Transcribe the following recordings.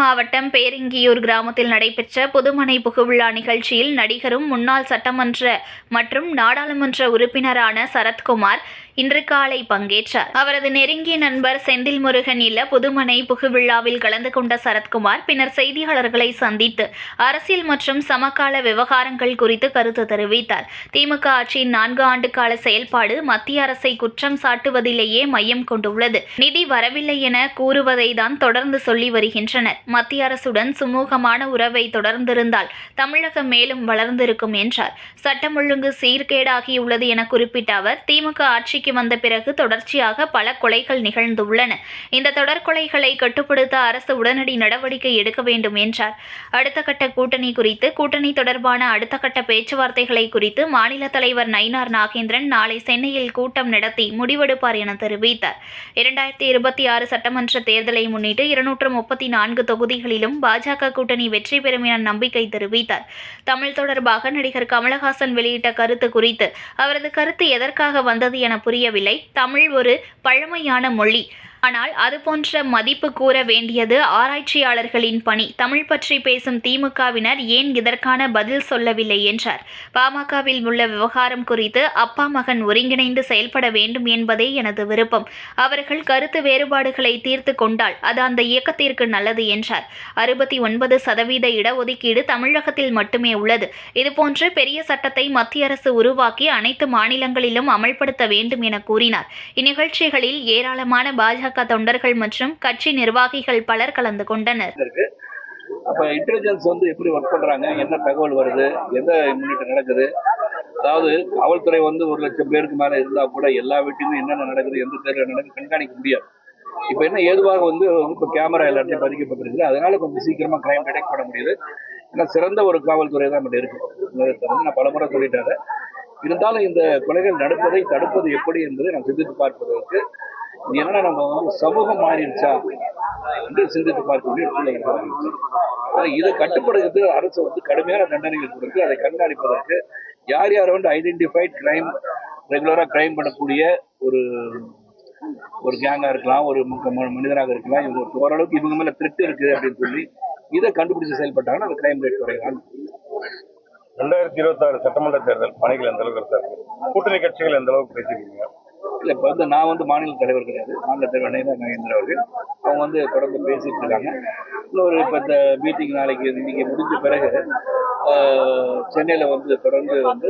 மாவட்டம் பேரிங்கியூர் கிராமத்தில் நடைபெற்ற புதுமனை புகுவிழா நிகழ்ச்சியில் நடிகரும் முன்னாள் சட்டமன்ற மற்றும் நாடாளுமன்ற உறுப்பினரான சரத்குமார் இன்று காலை பங்கேற்றார். அவரது நெருங்கிய நண்பர் செந்தில் முருகன் இல்ல புதுமனை புகுவிழாவில் கலந்து கொண்ட சரத்குமார் பின்னர் செய்தியாளர்களை சந்தித்து அரசியல் மற்றும் சமகால விவகாரங்கள் குறித்து கருத்து தெரிவித்தார். திமுக ஆட்சியின் நான்கு ஆண்டு கால செயல்பாடு மத்திய அரசை குற்றம் சாட்டுவதிலேயே மையம் கொண்டுள்ளது. நிதி வரவில்லை என கூறுவதை தான் தொடர்ந்து சொல்லி வருகின்றனர். மத்திய அரசுடன் சுமூகமான உறவை தொடர்ந்திருந்தால் தமிழகம் மேலும் வளர்ந்திருக்கும் என்றார். சட்டம் ஒழுங்கு சீர்கேடாகியுள்ளது என குறிப்பிட்ட அவர் திமுக ஆட்சிக்கு வந்த பிறகு தொடர்ச்சியாக பல கொலைகள் நிகழ்ந்துள்ளன. இந்த தொடர்கொலைகளை கட்டுப்படுத்த அரசு உடனடி நடவடிக்கை எடுக்க வேண்டும் என்றார். அடுத்த கட்ட கூட்டணி குறித்து கூட்டணி தொடர்பான அடுத்த கட்ட பேச்சுவார்த்தைகளை குறித்து மாநில தலைவர் நயினார் நாகேந்திரன் நாளை சென்னையில் கூட்டம் நடத்தி முடிவெடுப்பார் என தெரிவித்தார். இரண்டாயிரத்தி இருபத்தி ஆறு சட்டமன்ற தேர்தலை முன்னிட்டு இருநூற்று முப்பத்தி நான்கு தொகுதிகளிலும் பாஜக கூட்டணி வெற்றி பெறும் என நம்பிக்கை தெரிவித்தார். தமிழ் தொடர்பாக நடிகர் கமலஹாசன் வெளியிட்ட கருத்து குறித்து அவரது கருத்து எதற்காக வந்தது என புரியவில்லை. தமிழ் ஒரு பழமையான மொழி. ஆனால் அதுபோன்ற மதிப்பு கூற வேண்டியது ஆராய்ச்சியாளர்களின் பணி. தமிழ் பற்றி பேசும் திமுகவினர் ஏன் இதற்கான பதில் சொல்லவில்லை என்றார். பாமகவில் உள்ள விவகாரம் குறித்து அப்பா மகன் ஒருங்கிணைந்து செயல்பட வேண்டும் என்பதே எனது விருப்பம். அவர்கள் கருத்து வேறுபாடுகளை தீர்த்து கொண்டால் அது அந்த இயக்கத்திற்கு நல்லது என்றார். அறுபத்தி ஒன்பது சதவீத இடஒதுக்கீடு தமிழகத்தில் மட்டுமே உள்ளது. இதுபோன்று பெரிய சட்டத்தை மத்திய அரசு உருவாக்கி அனைத்து மாநிலங்களிலும் அமல்படுத்த வேண்டும் என கூறினார். இந்நிகழ்ச்சிகளில் ஏராளமான பாஜக தொண்டர்கள் மற்றும் கட்சி நிர்வாகிகள் பலர் கலந்து கொண்டனர். இருக்கு. அப்ப இன்டெலிஜென்ஸ் வந்து எப்படி ஒர்க் பண்றாங்க? என்ன தகவல் வருது? எந்த முன்னேற்றம் நடக்குது? அதாவது காவல்துறை வந்து ஒரு லட்சம் பேருக்கு மேல இருந்தா கூட எல்லா வீட்டிலும் என்னென்ன நடக்குது எந்த தேர்தல் நடக்குது கண்காணிக்க முடியாது. இப்ப என்ன ஏதுவாக வந்து இப்ப கேமரா எல்லாத்தையும் பதிக்கப்பட்டிருக்கு அதனால கொஞ்சம் சீக்கிரமா கிரைம் டிடெக்ட் பண்ண முடியுது. ஏன்னா சிறந்த ஒரு காவல்துறை தான் நம்ம இருக்கு. நான் பலமுறை சொல்லிட்டாரு இருந்தாலும் இந்த கொலைகள் நடப்பதை தடுப்பது எப்படி என்பதை நான் சிந்தித்து பார்ப்பதற்கு ஏன்னா நம்ம வந்து சமூகம் மாறிடுச்சா? என்று சிந்தித்து பார்க்க வேண்டிய சூழல் இதை அரசு வந்து கடுமையான தண்டனைகள் கொடுத்து அதை கண்காணிப்பதற்கு யார் யார் வந்து ஐடென்டிஃபைட் கிரைம் ரெகுலரா கிரைம் பண்ணக்கூடிய ஒரு ஒரு கேங்காக இருக்கலாம் ஒரு மனிதராக இருக்கலாம் இவங்க ஓரளவுக்கு இவங்க மேல திருட்டு இருக்கு அப்படின்னு சொல்லி இதை கண்டுபிடிச்சு செயல்பட்டாங்கன்னா அந்த கிரைம் ரேட் குறையலாம். ரெண்டாயிரத்தி இருபத்தாறு சட்டமன்ற தேர்தல் பணிகள் எந்த அளவுக்கு கூட்டணி கட்சிகள் எந்த அளவுக்கு பேசியிருக்கீங்க? இல்ல இப்ப வந்து நான் வந்து மாநில தலைவர் கிடையாது. மாநில தலைவர் நயினார் நாகேந்திர அவர்கள். அவங்க வந்து தொடர்ந்து பேசிட்டு இருக்காங்க. இன்னொரு இப்ப இந்த மீட்டிங் நாளைக்கு இன்னைக்கு முடிஞ்ச பிறகு சென்னையில் சென்னையில வந்து தொடர்ந்து வந்து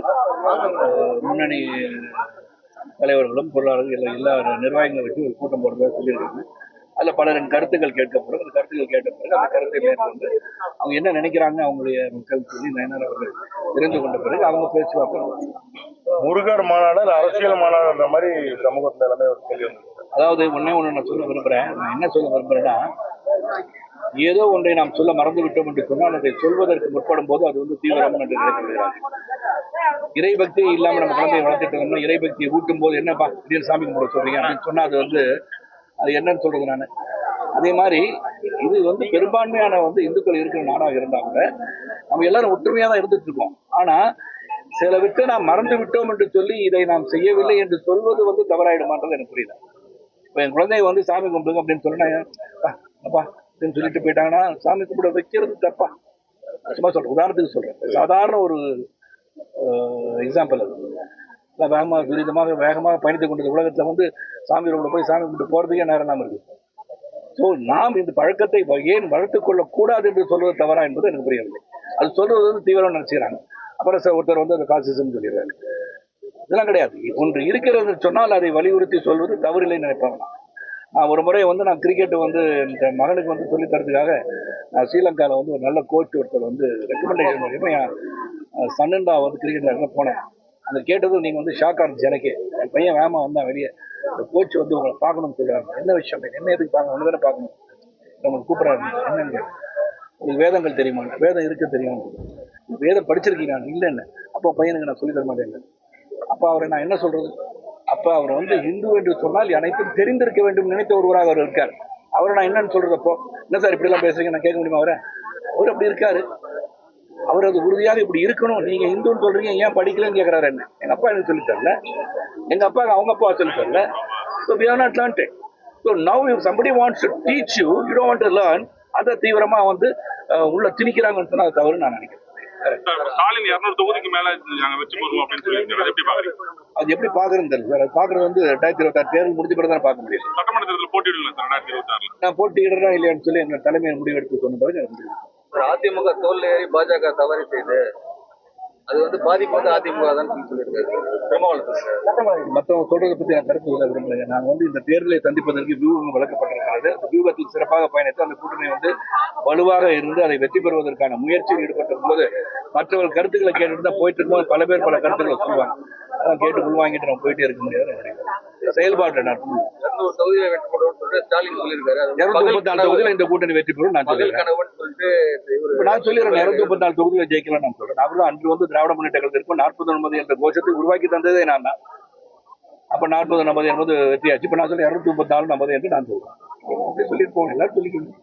முன்னணி தலைவர்களும் பொருளாளர்கள் எல்லா எல்லா நிர்வாகிகளை வச்சு ஒரு கூட்டம் போடுறதா சொல்லியிருக்காங்க. அதுல பலரின் கருத்துக்கள் கேட்கப்படும். அந்த கருத்துக்கள் கேட்ட பிறகு அந்த கருத்தை மேற்கொண்டு அவங்க என்ன நினைக்கிறாங்க அவங்களுடைய மக்கள் சொல்லி நயனார் அவர்கள் தெரிந்து கொண்ட பிறகு அவங்க பேச்சுவார்த்தை. முருகர் மாநாடு அரசியல் மாநாடுன்ற மாதிரி சமூகத்துல எல்லாமே ஒரு கேள்வி அதாவது ஒண்ணே ஒண்ணு நான் சொல்ல விரும்புறேன். நான் என்ன சொல்ல விரும்புறேன்னா ஏதோ ஒன்றை நாம் சொல்ல மறந்து விட்டோம் என்று சொன்னால் அதை சொல்வதற்கு முற்படும் போது அது வந்து தீவிரம் என்று நினைக்கிறார்கள் இறைபக்தி இல்லாம நம்ம குழந்தையை வளர்த்துட்டு இருந்தோம் இறைபக்தியை ஊட்டும் போது என்னப்பா திடீர்னு சாமி கும்பிட சொல்றீங்க அப்படின்னு சொன்னா அது வந்து அது என்னன்னு சொல்றது நான். அதே மாதிரி இது வந்து பெரும்பான்மையான வந்து இந்துக்கள் இருக்கிற நாடாக இருந்தா கூட நம்ம எல்லாரும் ஒற்றுமையாக தான் இருந்துட்டு இருக்கோம். ஆனா சில விட்டு நாம் மறந்து விட்டோம் என்று சொல்லி இதை நாம் செய்யவில்லை என்று சொல்வது வந்து தவறாயிடுமான்றது எனக்கு புரியல. இப்போ என் குழந்தைய வந்து சாமி கும்பிடுங்க அப்படின்னு சொன்னேன் "அப்பா, அப்பா அப்படின்னு சொல்லிட்டு போயிட்டாங்கன்னா சாமி கும்பிட வைக்கிறது தப்பா. சும்மா சொல்றேன். உதாரணத்துக்கு சொல்றேன். சாதாரண ஒரு எக்ஸாம்பிள் அது. வேகமாக துரிதமாக வேகமாக பயணித்துக் கொண்டது உலகத்தில் வந்து சாமி ரூமில் போய் சாமி கும்பிட்டு போகிறதுக்கே நேரம் இல்லாமல் இருக்குது ஸோ நாம் இந்த பழக்கத்தை வ- ஏன் வளர்த்து கொள்ளக்கூடாது என்று சொல்வது தவறா என்பது எனக்கு புரியவில்லை. அது சொல்றது வந்து தீவிரம் நினைச்சுக்கிறாங்க. அப்புறம் சார் ஒருத்தர் வந்து அது காசிசம் சொல்லிடுறாரு. இதெல்லாம் கிடையாது. ஒன்று இருக்கிறது சொன்னால் அதை வலியுறுத்தி சொல்வது தவறில்லை நினைப்பாங்க. நான் ஒரு முறை வந்து நான் கிரிக்கெட் வந்து இந்த மகனுக்கு வந்து சொல்லித் தரதுக்காக நான் ஸ்ரீலங்காவில் வந்து ஒரு நல்ல கோச் ஒருத்தர் வந்து ரெக்கமெண்டேஷன் மூலியமாக என் சன்னன் தான் வந்து கிரிக்கெட் போனேன். அந்த கேட்டதும் நீங்கள் வந்து ஷாக் ஆனிச்சு எனக்கே. என் பையன் வேமா வந்தான் வெளியே. இந்த கோச் வந்து உங்களை பார்க்கணும்னு சொல்கிறாங்க என்ன விஷயம்? என்ன எதுக்கு பார்க்கணும்? ஒன்று தானே பார்க்கணும். நம்மளுக்கு கூப்பிட்றாரு. என்னங்க? உங்களுக்கு வேதங்கள் தெரியுமா? வேதம் இருக்க தெரியும். வேதம் படிச்சிருக்கீங்க? இல்லை என்ன அப்போ பையனுக்கு நான் சொல்லி தர மாட்டேங்க அப்போ அவரை நான் என்ன சொல்கிறது அப்போ அவர் வந்து இந்து என்று சொன்னால் அனைத்தும் தெரிந்திருக்க வேண்டும் நினைத்த ஒருவராக அவர் இருக்கார். அவரை நான் என்னன்னு சொல்கிறப்போ அப்போ என்ன சார் இப்படி எல்லாம் பேசுறீங்க? நான் கேட்க முடியுமா அவரை? அவர் அப்படி இருக்காரு. அவர் அது உறுதியாக இப்படி இருக்கணும். நீங்க இந்துன்னு சொல்றீங்க ஏன் படிக்கலன்னு கேட்கறாரு என்ன? எங்க அப்பா எனக்கு சொல்லி தரல. எங்க அப்பா அவங்க அப்பா சொல்லி தரல. So we are not learnt so now if somebody wants to teach you you don't want to learn அதை தீவிரமா வந்து உள்ள திணிக்கிறாங்கன்னு சொன்னா அது தவறு நான் நினைக்கிறேன். ஸ்டாலின் இருநூறு தொகுதிக்கு மேல நாங்க வச்சு போடுவோம் அப்படின்னு எப்படி பாக்குறீங்க அது எப்படி பாக்குறதுன்னு தெரியல சார். பாக்குறது வந்து ரெண்டாயிரத்தி இருபத்தாறு தேர்தல் முடிஞ்ச பிறகு தான் பார்க்க முடியும். சட்டமன்ற தேர்தலில் போட்டியிடல சார் ரெண்டாயிரத்தி இருபத்தி ஆறுல நான் போட்டியிடுறா இல்லையான்னு சொல்லி என்ன தலைமையை முடிவெடுத்து சொன்ன பிறகு. அதிமுக தோல்ல ஏறி பாஜக தவறு செய்து அது வந்து பாதிப்பு வந்து அதிமுக தான் சொல்லியிருக்காரு. சார். மற்றவங்க சொல்றதை பத்தி நான் கருத்து சொல்ல விரும்பலைங்க நான் வந்து இந்த தேர்தலை சந்திப்பதற்கு வியூகம் வழங்கப்பட்டிருக்கிறது அந்த வியூகத்தில் சிறப்பாக பயணித்து அந்த கூட்டணி வந்து வலுவாக இருந்து அதை வெற்றி பெறுவதற்கான முயற்சியில் ஈடுபட்டிருக்கும் போது மற்றவர்கள் கருத்துக்களை கேட்டுட்டு தான் போயிட்டு இருக்கும்போது பல பேர் பல கருத்துக்களை சொல்லுவாங்க. அதான் கேட்டு உள்வாங்கிட்டு நம்ம போயிட்டே இருக்க முடியாது செயல்பாட்டில் நான் இருநூறு தொகுதியை வெற்றி சொல்லிட்டு ஸ்டாலின் சொல்லியிருக்காரு. இருநூத்தி முப்பத்தி நாலு தொகுதியில் இந்த கூட்டணி வெற்றி பெறும் நான் பகல் இப்ப நான் சொல்லிடுறேன் இருநூத்தி முப்பத்தி நாலு தொகுதியில் ஜெயிக்கலாம் நான் சொல்றேன். கூட அன்று வந்து திராவிட முன்னேற்ற கழகத்திற்கும் நாற்பது ஒன்பது என்ற கோஷத்தை உருவாக்கி தந்ததே நான் தான். அப்ப நாற்பது நம்பது என்பது வெற்றியாச்சு. இப்ப நான் சொல்ல இருநூத்தி முப்பத்தி நாலு நம்பது என்று நான் சொல்றேன். அப்படி சொல்லிட்டு போகணும் எல்லாரும் சொல்லிக்கணும்.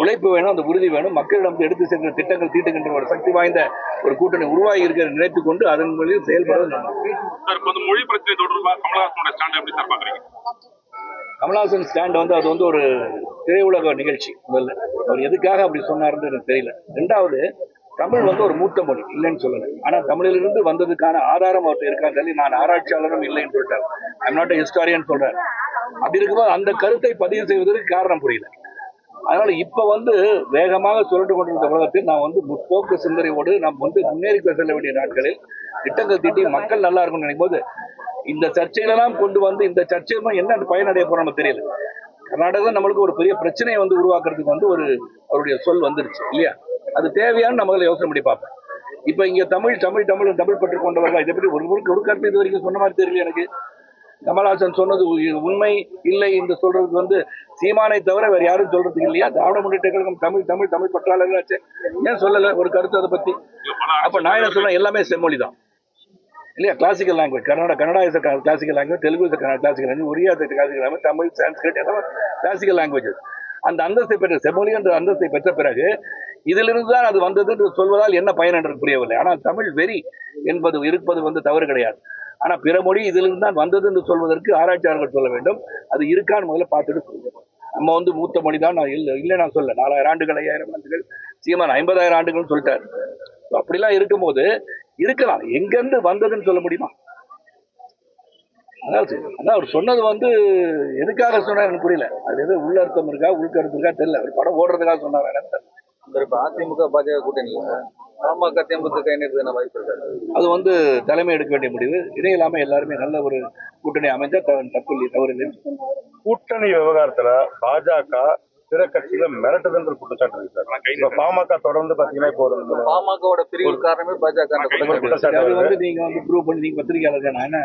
உழைப்பு வேணும் அந்த உறுதி வேணும். மக்களிடம் எடுத்து சென்ற திட்டங்கள் தீட்டுகின்ற ஒரு சக்தி வாய்ந்த ஒரு கூட்டணி உருவாகி இருக்கிற நினைத்துக் கொண்டு அதன் வழியில் செயல்படுவது வந்து மொழி பிரச்சனை தொடர்பாக கமலஹாசனோட ஸ்டாண்ட் எப்படி சார் பாக்குறீங்க? கமல்ஹாசன் ஸ்டாண்ட் வந்து அது வந்து ஒரு திரையுலக நிகழ்ச்சி முதல்ல. அவர் எதுக்காக அப்படி சொன்னாருன்னு எனக்கு தெரியல. ரெண்டாவது தமிழ் வந்து ஒரு மூத்த மொழி இல்லைன்னு சொல்லலை. ஆனா தமிழிலிருந்து வந்ததுக்கான ஆதாரம் அவர்கிட்ட இருக்கான்னு சொல்லி நான் ஆராய்ச்சியாளரும் இல்லைன்னு சொல்லிட்டார் ஐம் நாட் ஹிஸ்டாரியன் சொல்றாரு அப்படி இருக்கும்போது அந்த கருத்தை பதிவு செய்வதற்கு காரணம் புரியல. அதனால இப்ப வந்து வேகமாக சுழன்று கொண்டிருந்த உலகத்தில் நான் வந்து முற்போக்கு சிந்தனையோடு நாம் வந்து முன்னேறி செல்ல வேண்டிய நாட்களில் திட்டங்கள் தீட்டி மக்கள் நல்லா இருக்கும்னு நினைக்கும் போது இந்த சர்ச்சைகளெல்லாம் கொண்டு வந்து இந்த சர்ச்சையில என்ன பயனடைய போறோம் நமக்கு தெரியல கர்நாடகம் நம்மளுக்கு ஒரு பெரிய பிரச்சனையை வந்து உருவாக்குறதுக்கு வந்து ஒரு அவருடைய சொல் வந்துருச்சு இல்லையா? அது தேவையான நம்மள யோசனை பண்ணி பார்ப்போம் இப்ப இங்க தமிழ் தமிழ் தமிழ் தமிழ் பற்றி கொண்டவர்கள் இதை பற்றி ஒரு முழுக்க ஒரு கருத்து இது வரைக்கும் சொன்ன மாதிரி தெரியல எனக்கு. கமல்ஹாசன் சொன்னது உண்மை இல்லை என்று சொல்றதுக்கு வந்து சீமானை தவிர வேற யாரும் சொல்றதுக்கு இல்லையா? திராவிட முன்னேற்ற கழகம் தமிழ் தமிழ் தமிழ் பற்றாளர்களாச்சு. ஏன் சொல்லல ஒரு கருத்து அதை பத்தி? அப்ப நான் என்ன சொல்றேன் எல்லாமே செம்மொழி தான் இல்லையா? Classical language Kannada Kannada is classical language Telugu is classical language Oriya classical language Tamil Sanskrit எல்லாம் கிளாசிக்கல் லாங்குவேஜஸ் அந்த அந்தஸ்தை பெற்ற செம்மொழி என்ற அந்தஸ்தை பெற்ற பிறகு இதிலிருந்து தான் அது வந்தது என்று சொல்வதால் என்ன பயன் என்று புரியவில்லை. ஆனால் தமிழ் வெறி என்பது இருப்பது வந்து தவறு கிடையாது. ஆனால் பிற மொழி இதிலிருந்து தான் வந்தது என்று சொல்வதற்கு ஆராய்ச்சியாளர்கள் சொல்ல வேண்டும். அது இருக்கான்னு முதல்ல பார்த்துட்டு சொல்லுவோம் நம்ம வந்து மூத்த மொழி தான் நான் இல்லை இல்லை நான் சொல்ல நாலாயிரம் ஆண்டுகள் ஐயாயிரம் ஆண்டுகள் சீமான் ஐம்பதாயிரம் ஆண்டுகள்னு சொல்லிட்டார். அப்படிலாம் இருக்கும்போது இருக்கலாம் எங்கிருந்து வந்ததுன்னு சொல்ல முடியுமா? அதாவது அதான் அவர் சொன்னது வந்து எதுக்காக சொன்னார் எனக்கு புரியல. அது எது உள்ள அர்த்தம் இருக்கா உள்கருத்து இருக்கா தெரியல. அவர் படம் ஓடுறதுக்காக சொன்னார் எனக்கு இப்ப அதிமுக பாஜக கூட்டணி பாமக தேமுதிக இணையதுக்கான வாய்ப்பு இருக்காரு அது வந்து தலைமை எடுக்க வேண்டிய முடிவு. இதே இல்லாம எல்லாருமே நல்ல ஒரு கூட்டணி அமைஞ்சா தப்பு இல்லை தவறு இல்லை கூட்டணி விவகாரத்துல பாஜக பிற கட்சிகளை மிரட்டுதுன்ற குற்றச்சாட்டு இருக்கு சார். இப்ப பாமக தொடர்ந்து பாத்தீங்கன்னா இப்போ ஒரு பாமகவோட பிரிவு காரணமே பாஜக அது. வந்து நீங்க வந்து ப்ரூவ் பண்ணி நீங்க பத்திரிகையாளர் தான். நான் என்ன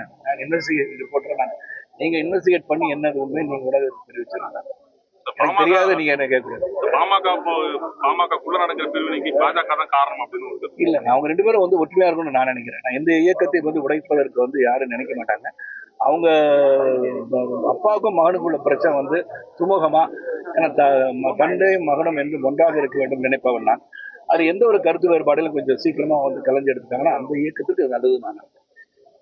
இன்வெஸ்டிகேட் ரிப்போர்ட்டர் நான். நீங்க இன்வெஸ்டிகேட் பண்ணி என்னது உண்மை நீங்க கூட தெரிவிச்சிருங்க. எனக்கு தெரியாத நீங்க என்ன கேட்கக்கூடாது பாமக பாமகக்குள்ள நடக்கிற பிரிவினைக்கு பாஜக தான் காரணம் அப்படின்னு. இல்ல அவங்க ரெண்டு பேரும் வந்து ஒற்றுமையா இருக்கணும்னு நான் நினைக்கிறேன். நான் எந்த இயக்கத்தை வந்து உடைப்பதற்கு வந்து யாரும் நினைக்க மாட்டாங்க. அவங்க அப்பாவுக்கும் மகனுக்கும் உள்ள பிரச்சனை வந்து சுமூகமா ஏன்னா த- ம- தந்தை மகனும் என்று ஒன்றாக இருக்க வேண்டும் நினைப்பவன் நான். அது எந்த ஒரு கருத்து வேறுபாடிலும் கொஞ்சம் சீக்கிரமா வந்து கலைஞ்சு எடுத்துட்டாங்கன்னா அந்த இயக்கத்துக்கு அது நல்லது நான்.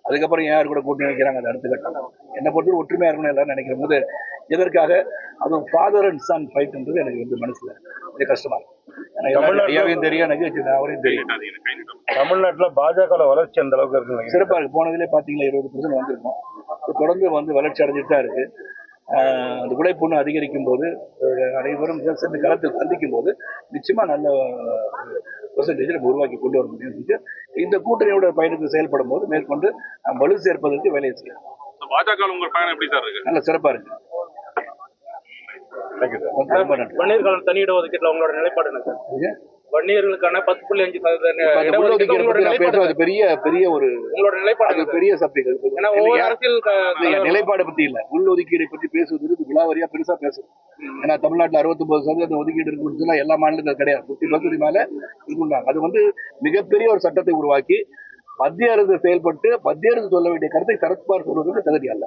அதுக்கப்புறம் யார் கூட கூட்டணி வைக்கிறாங்க அது அடுத்த கட்டம். என்னை பொறுத்தவரை ஒற்றுமையா இருக்கணும் எல்லாரும் நினைக்கிற போது எதற்காக? அதுவும் ஃபாதர் அண்ட் சன் ஃபைட்ன்றது எனக்கு வந்து மனசுல கொஞ்சம் கஷ்டமா இருக்கும் ஐயாவையும் தெரியும் எனக்கு அவரையும் தெரியும். தமிழ்நாட்டுல பாஜக வளர்ச்சி அந்த அளவுக்கு இருக்குங்க சிறப்பா இருக்கு போனதுலேயே பாத்தீங்களா இருபது பர்சன்ட் வந்திருக்கும். தொடர்ந்து வந்து வளர்ச்சி அடைஞ்சிட்டு தான் இருக்கு. ஆஹ் அந்த உழைப்புன்னு அதிகரிக்கும் போது அனைவரும் சேர்ந்து களத்தில் சந்திக்கும் போது நிச்சயமா நல்ல பெர்சன்டேஜ் நம்ம உருவாக்கி கொண்டு வர முடியும் இந்த கூட்டணியோட பயணத்தை செயல்படும் போது மேற்கொண்டு வலு சேர்ப்பதற்கு வேலையை செய்யலாம். பாஜக உங்க பயணம் எப்படி சார் இருக்கு? நல்ல சிறப்பா இருக்கு. தேங்க்யூ சார் ரொம்ப நன்றி. வன்னியர்களுக்கான தனி இடஒதுக்கீட்டுல உங்களோட நிலைப்பாடு என்ன சார்? வன்னியர்களுக்கான பத்து புள்ளி அஞ்சு சதவீத பெரிய பெரிய ஒரு உங்களோட நிலைப்பாடு? பெரிய சப்ஜெக்ட் ஏன்னா ஒவ்வொரு அரசியல் நிலைப்பாடு பத்தி இல்ல. உள் ஒதுக்கீடை பத்தி பேசுவது விழாவரியா பெருசா பேசும் ஏன்னா தமிழ்நாட்டுல 69% சதவீதம் ஒதுக்கீடு இருக்குன்னு எல்லா மாநிலங்களும் கிடையாது. ஃபிஃப்டி பர்சன்ட் மேல இருக்குண்டாங்க அது வந்து மிகப்பெரிய ஒரு சட்டத்தை உருவாக்கி மத்திய அரசு செயல்பட்டு மத்திய அரசு சொல்ல வேண்டிய கருத்தை சரத்குமார் சொல்வதற்கு தகுதி அல்ல.